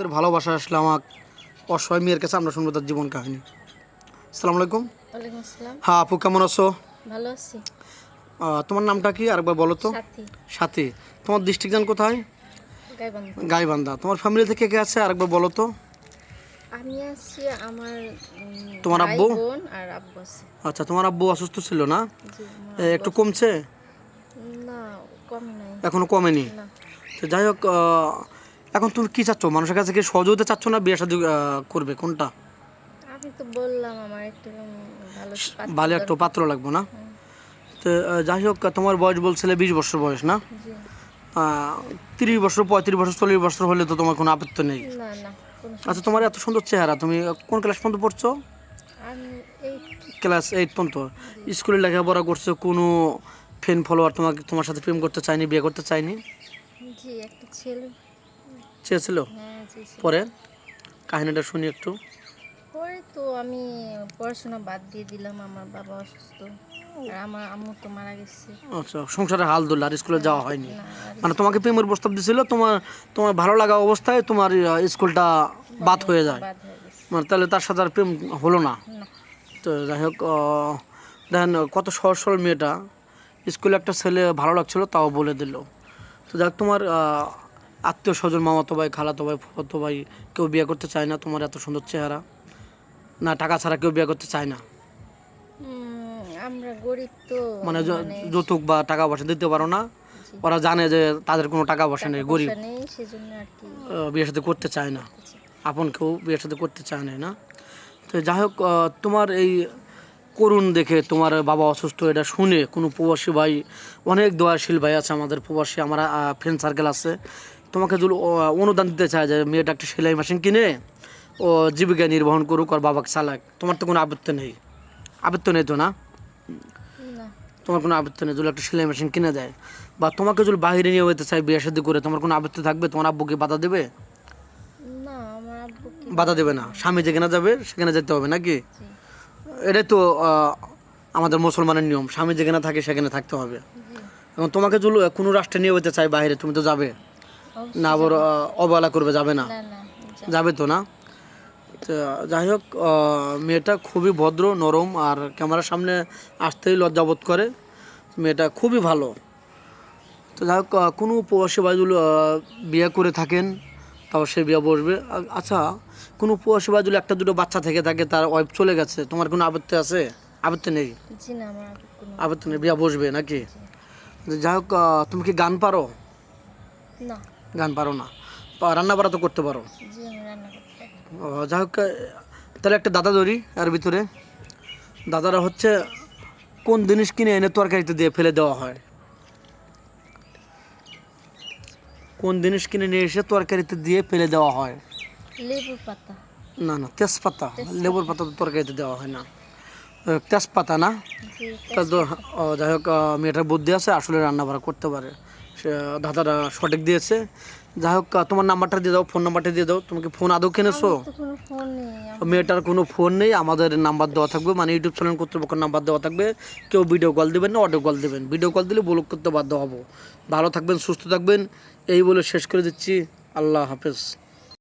তাদের ভালোবাসা আসলে আমার অসহায় মেয়ের কাছে আমরা শুনব তার জীবন কাহিনী। আসসালামু আলাইকুম। হ্যাঁ আপু কেমন আছো? ভালো আছি। তোমার নামটা কি আরেকবার বলো তো? সাথী। তোমার ডিস্ট্রিক্ট জান কোথায়? গাইবান্ধা। তোমার ফ্যামিলি থেকে কে আছে? আরেকবার বলো তো। আমি আছি আমার তোমার আব্বু? আর আব্বু আছে। আচ্ছা তোমার আব্বু অসুস্থ ছিল না? একটু কমছে? না কম নাই। এখনও কমেনি? তো যাই হোক এখন তুমি কি চাচ্ছ? মানুষের কাছে কি সহযোগিতা চাচ্ছ না বিয়ে শাদী করবে? কোনটা? আমি তো বললাম আমার একটু ভালো পাত্র ভালো একটু পাত্র লাগবে না? তো যাই হোক তোমার বয়স বলছিলে বিশ বছর বয়স না? তিরিশ বছর পঁয়ত্রিশ বছর চল্লিশ বছর হলে তো তোমার কোনো আপত্তি নেই। আচ্ছা তোমার এত সুন্দর চেহারা তুমি কোন ক্লাস পর্যন্ত পড়ছো? ক্লাস এইট পর্যন্ত। স্কুলে লেখাপড়া করছ কোনো ফ্রেন্ড ফলোয়ার তোমাকে তোমার সাথে প্রেম করতে চায়নি বিয়ে করতে চায়নি? জি একটা ছেলে চেয়েছিল? হ্যাঁ জি। পরে কাহিনীটা শুনি একটু। পরে তো আমি পড়াশোনা বাদ দিয়ে দিলাম আমার বাবা অসুস্থ। আর আমার আম্মু তো মারা গেছে। আচ্ছা সংসারে হাল ধরলে আর স্কুলে যাওয়া হয়নি? মানে তোমাকে প্রেমের প্রস্তাব দিছিল তোমার তোমার ভালো লাগা অবস্থায় তোমার স্কুলটা বাদ হয়ে যায়। মানে তাহলে তার সাথে আর প্রেম হলো না? তো যাই হোক দেখেন কত সহজ সরল মেয়েটা। স্কুলে একটা ছেলে ভালো লাগছিল তাও বলে দিল। তো যাক তোমার আত্মীয় স্বজন মামাতো ভাই খালাতো ভাই ফুফাতো ভাই কেউ বিয়ে করতে চায় না তোমার এত সুন্দর চেহারা। না টাকা ছাড়া কেউ বিয়ে করতে চায় না। আমরা গরিব তো মানে য- যৌতুক বা টাকা পয়সা দিতে পারো না। ওরা জানে যে তাদের কোনো টাকা পয়সা নেই গরিব। আহ, সাথে করতে চায় না। আপন কেউ বিয়ের সাথে করতে চায় না না? তো যাই হোক তোমার এই করুণ দেখে তোমার বাবা অসুস্থ এটা শুনে কোনো প্রবাসী ভাই অনেক দয়াশীল ভাই আছে আমাদের প্রবাসী আমার ফ্রেন্ড সার্কেল আছে। তোমাকে যদি অনুদান দিতে চায় যে মেয়েটা একটা সেলাই মেশিন কিনে ও জীবিকা নির্বাহন করুক আর বাবাকে চালাক। তোমার তো কোনো আপত্তি নেই। আপত্তি নেই তো না? তোমার কোনো আপত্তি নেই যদি একটা সেলাই মেশিন কিনে দেয়। বা তোমাকে যদি বাইরে নিয়ে যেতে চায় বিয়ে শাদী করে তোমার কোনো আপত্তি থাকবে? তোমার আব্বুকে বাধা দেবে? বাধা দেবে না। স্বামী যেখানে যাবে সেখানে যেতে হবে নাকি? এটাই তো আমাদের মুসলমানের নিয়ম। স্বামী যেখানে থাকে সেখানে থাকতে হবে। এবং তোমাকে যদি কোনো রাষ্ট্রে নিয়ে যেতে চাই বাইরে তুমি তো যাবে। না আবার অবহেলা করবে যাবে না। যাবে। তো না? যাই হোক মেয়েটা খুবই ভদ্র নরম আর ক্যামেরার সামনে আসতেই লজ্জাবোধ করে। মেয়েটা খুবই ভালো। তো যাই হোক কোনো প্রবাসী বাজুল বিয়ে করে থাকেন তাও সে বিয়ে বসবে। আচ্ছা কোনো প্রবাসী বাজুল একটা দুটো বাচ্চা থেকে থাকে তার ওয়াইফ চলে গেছে তোমার কোনো আপত্তি আছে? আপত্তি নেই? আপত্তি নেই বিয়ে বসবে নাকি? যাই হোক তুমি কি গান পারো? না। গান পারো না। রান্না বাড়া তো করতে পারো। ও, যাই হোক তাহলে একটা দাদা ধরি এর ভিতরে। দাদারা হচ্ছে কোন জিনিস কিনে এনে তরকারিতে দিয়ে ফেলে দেওয়া হয়? কোন জিনিস কিনে নিয়ে এসে তরকারিতে দিয়ে ফেলে দেওয়া হয়? লেবুর পাতা। না না তেজপাতা। লেবুর পাতা তো তরকারিতে দেওয়া হয় না। তেজপাতা না? তা যাই হোক মেয়েটার বুদ্ধি আছে আসলে রান্না বাড়া করতে পারে। দাদারা সঠিক দিয়েছে। যাই হোক তোমার নাম্বারটা দিয়ে দাও ফোন নাম্বারটা দিয়ে দাও। তোমাকে ফোন আদৌ কিনেছো? মেয়েটার কোনো ফোন নেই আমাদের নাম্বার দেওয়া থাকবে। মানে ইউটিউব চ্যানেল কর্তৃপক্ষের নাম্বার দেওয়া থাকবে। কেউ ভিডিও কল দেবেন না অডিও কল দেবেন। ভিডিও কল দিলে ব্লক করতে বাধ্য হব। ভালো থাকবেন সুস্থ থাকবেন। এই বলে শেষ করে দিচ্ছি। আল্লাহ হাফেজ।